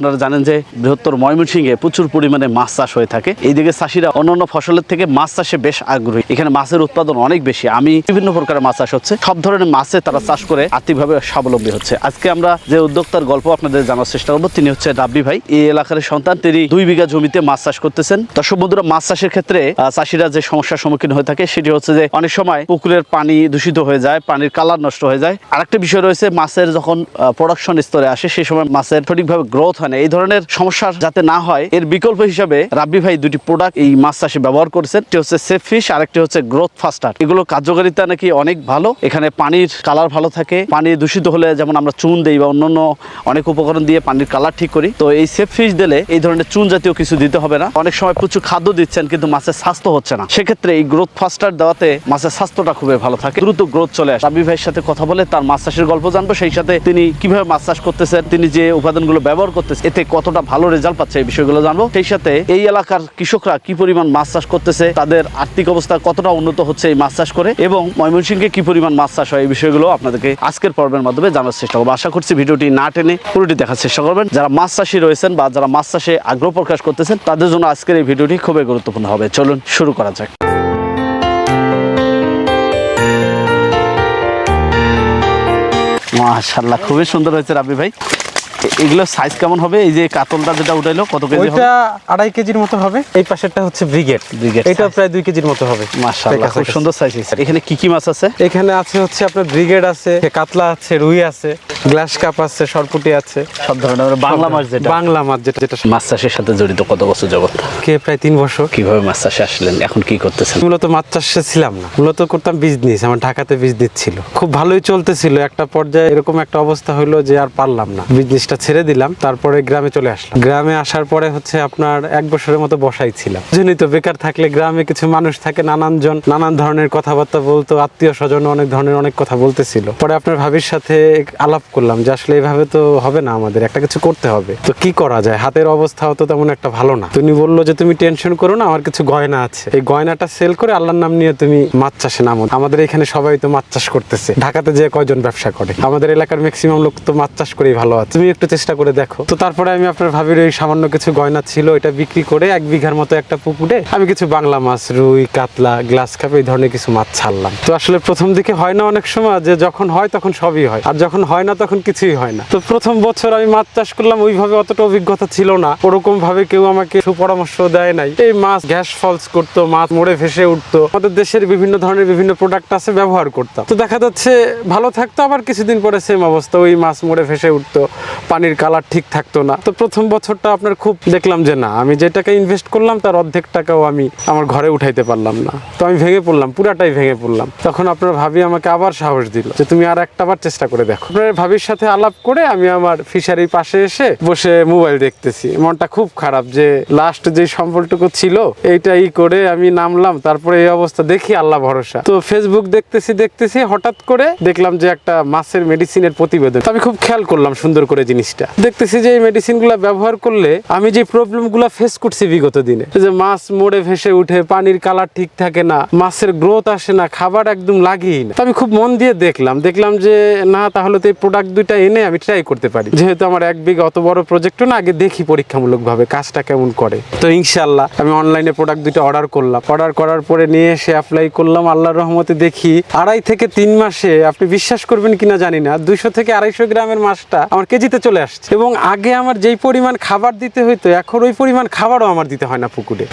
আপনারা জানেন যে বৃহত্তর ময়মনসিংহে প্রচুর পরিমাণে মাছ চাষ হয়ে থাকে। এইদিকে চাষিরা অন্যান্য ফসলের থেকে মাছ চাষে বেশ আগ্রহী। এখানে মাছের উৎপাদন অনেক বেশি। আমি বিভিন্ন প্রকারের মাছ চাষ হচ্ছে। সব ধরনের মাছে তারা চাষ করে আর্থিকভাবে স্বাবলম্বী হচ্ছে। আজকে আমরা যে উদ্যোক্তার গল্প আপনাদের জানার চেষ্টা করব, তিনি হচ্ছে রাব্বি ভাই। এই এলাকার সন্তান, তিনি দুই বিঘা জমিতে মাছ চাষ করতেছেন। দর্শক বন্ধুরা, মাছ চাষের ক্ষেত্রে চাষিরা যে সমস্যার সম্মুখীন হয়ে থাকে, সেটি হচ্ছে যে অনেক সময় পুকুরের পানি দূষিত হয়ে যায়, পানির কালার নষ্ট হয়ে যায়। আরেকটা বিষয় রয়েছে, মাছের যখন প্রোডাকশন স্তরে আসে সেই সময় মাছের সঠিকভাবে গ্রোথ হয় না এই ধরনের সমস্যার যাতে না হয়, এর বিকল্প হিসাবে রাব্বি ভাই দুটি প্রোডাক্ট এই মাছ চাষে ব্যবহার করেছেন। একটি হচ্ছে সেফ ফিশ আরেকটি হচ্ছে গ্রোথ ফাস্টার এগুলো কার্যকারিতা নাকি অনেক ভালো। এখানে পানির কালার ভালো থাকে। পানি দূষিত হলে যেমন আমরা চুন দেই বা অন্যান্য অনেক উপকরণ দিয়ে পানির কালার ঠিক করি। তো এই সেফ ফিশ দিলে এই ধরনের চুন জাতীয় কিছু দিতে হবে না। অনেক সময় প্রচুর খাদ্য দিচ্ছেন কিন্তু মাছের স্বাস্থ্য হচ্ছে না। সেক্ষেত্রে এই গ্রোথ ফাস্টার দেওয়াতে মাছের স্বাস্থ্যটা খুবই ভালো থাকে। দ্রুত গ্রোথ চলে আসে। রাব্বি ভাইয়ের সাথে কথা বলে তার মাছ চাষের গল্প জানব। সেই সাথে তিনি কীভাবে মাছ চাষ করতেছেন, তিনি যে উপাদানগুলো ব্যবহার করতেছেন এতে কতটা ভালো রেজাল্ট পাচ্ছে এই বিষয়গুলো জানব। সেই সাথে এই এলাকার কৃষকরা কি পরিমাণ মাছ চাষ করতেছে, তাদের আর্থিক অবস্থা কতটা উন্নত হচ্ছে এই মাছ চাষ করে এবং ময়মনসিংহে কি পরিমাণ মাছ চাষ হয় এই বিষয়গুলো আপনাদেরকে আজকের পর্বের মাধ্যমে জানার চেষ্টা করব। আশা করছি ভিডিওটি না টেনে পুরোটি দেখার চেষ্টা করবেন। যারা মাছ চাষি রয়েছেন বা যারা মাছ চাষে আগ্রহ প্রকাশ করতেছেন, তাদের জন্য আজকের এই ভিডিওটি খুবই গুরুত্বপূর্ণ হবে। চলুন শুরু করা যাক। মাশাল্লাহ খুবই সুন্দর হয়েছে রাবি ভাই। এগুলো সাইজ কেমন হবে? এই যে কাতলটা যেটা উঠাইলো কত কেজি হবে? ওইটা আড়াই কেজির মতো হবে। এই পাশেরটা হচ্ছে ব্রিগেড ব্রিগেড এটা প্রায় দুই কেজির মতো হবে। মাশাআল্লাহ খুব সুন্দর সাইজ এখানে কি কি মাছ আছে? এখানে আছে হচ্ছে আপনার ব্রিগেড আছে কাতলা আছে রুই আছে। গ্লাস কাপ আছে সরপুটি আছে। সব ধরনের বাংলা মাছ যেটা। বাংলা মাছ যেটা যেটা মাছ চাষের সাথে জড়িত কত বছর যাবত কে প্রায় তিন বছর। কীভাবে মাছ চাষে আসলেন? এখন কি করতেছেন? মূলত মাছ চাষে ছিলাম না। মূলত করতাম বিজনেস আমার ঢাকাতে বিজনেস ছিল। খুব ভালোই চলতেছিল। একটা পর্যায়ে এরকম একটা অবস্থা হলো যে আর পারলাম না। বিজনেসটা ছেড়ে দিলাম তারপরে গ্রামে চলে আসলাম। গ্রামে আসার পরে হচ্ছে আপনার এক বছরের মতো বসাই ছিলাম। জানি তো বেকার থাকলে গ্রামে কিছু মানুষ থাকে নানান জন নানান ধরনের কথাবার্তা বলতো আত্মীয় স্বজন অনেক ধরনের অনেক কথা বলতেছিল। পরে আপনার ভাবির সাথে আলাপ করলাম যে আসলে এইভাবে তো হবে না আমাদের, একটা কিছু করতে হবে। তো কি করা যায়? হাতের অবস্থাও তো তেমন একটা ভালো না। তুমি বলল যে তুমি টেনশন করো না, আমার কিছু গয়না আছে। এই গয়নাটা সেল করে আল্লাহর নাম নিয়ে তুমি মাছ চাষে নামো। আমাদের এখানে সবাই তো মাছ চাষ করতেছে। ঢাকাতে যে কয়জন ব্যবসা করে? আমাদের এলাকার ম্যাক্সিমাম লোক তো মাছ চাষ করেই ভালো আছে। তুমি একটু চেষ্টা করে দেখো। তো তারপরে আমি আপনার ভাবির ওই সামান্য কিছু গয়না ছিল এটা বিক্রি করে এক বিঘার মতো একটা পুকুরে আমি কিছু বাংলা মাছ, রুই, কাতলা, গ্লাস কাপ এই ধরনের কিছু মাছ ছাড়লাম। তো আসলে প্রথম দিকে হয় না অনেক সময়, যে যখন হয় তখন সবই হয়। আর যখন হয় না তখন কিছুই হয় না। তো প্রথম বছর আমি মাছ চাষ করলাম, ওইভাবে অতটা অভিজ্ঞতা ছিল না। ওরকম ভাবে কেউ আমাকে সুপরামর্শ দেয় নাই। এই মাছ গ্যাস ফলস করতো, মাছ মরে ভেসে উঠতো। আমাদের দেশের বিভিন্ন ধরনের বিভিন্ন প্রোডাক্ট আছে, ব্যবহার করতাম। তো দেখা যাচ্ছে ভালো থাকতো, আবার কিছুদিন পরে সেম অবস্থা, ওই মাছ মরে ভেসে উঠতো। পানির কালার ঠিক থাকতো না। তো প্রথম বছরটা আপনার খুব দেখলাম যে না, আমি যে টাকা ইনভেস্ট করলাম, তার অর্ধেক টাকাও আমি আমার ঘরে উঠাইতে পারলাম না। তো আমি ভেঙে পড়লাম, পুরাটাই ভেঙে পড়লাম। তখন আপনার ভাবি আমাকে আবার সাহস দিল যে তুমি আর একটা বার চেষ্টা করে দেখো। আপনার ভাবির সাথে আলাপ করে আমি আমার ফিশারির পাশে এসে বসে মোবাইল দেখতেছি। মনটা খুব খারাপ যে লাস্ট যে সম্বলটুকু ছিল এইটাই করে আমি নামলাম, তারপরে এই অবস্থা দেখি আল্লাহ ভরসা। তো ফেসবুক দেখতেছি দেখতেছি, হঠাৎ করে দেখলাম যে একটা মাছের মেডিসিনের প্রতিবেদন। আমি খুব খেয়াল করলাম সুন্দর করে জিনিসটা। দেখতেছি যে এই মেডিসিনগুলো ব্যবহার করলে আমি যে প্রবলেমগুলো ফেস করছি বিগত দিনে, যে মাছ মরে ভেসে উঠে, পানির কালার ঠিক থাকে না, মাছের গ্রোথ আসে না, খাবার একদম লাগেই না। আমি খুব মন দিয়ে দেখলাম। দেখলাম যে না, তাহলে তো এই প্রোডাক্ট দুইটা এনে আমি ট্রাই করতে পারি। যেহেতু আমার এক বিঘা অত বড় প্রজেক্ট না, আগে দেখি পরীক্ষামূলক ভাবে কাজটা কেমন করে। তো ইনশাল্লাহ আমি অনলাইনে প্রোডাক্ট দুইটা অর্ডার করলাম। অর্ডার করার পরে নিয়ে এসে অ্যাপ্লাই করলাম, আল্লাহর রহমতে দেখি আড়াই থেকে তিন মাসে, আপনি বিশ্বাস করবেন কিনা জানি না, দুইশো থেকে আড়াইশো গ্রামের মাছটা আমার কেজিতে চলে আসছে। এবং আগে আমার যেই পরিমাণ খাবার দিতে হইতো, এখন ওই পরিমাণ খাবারও আমার দিতে হয় না পুকুরে।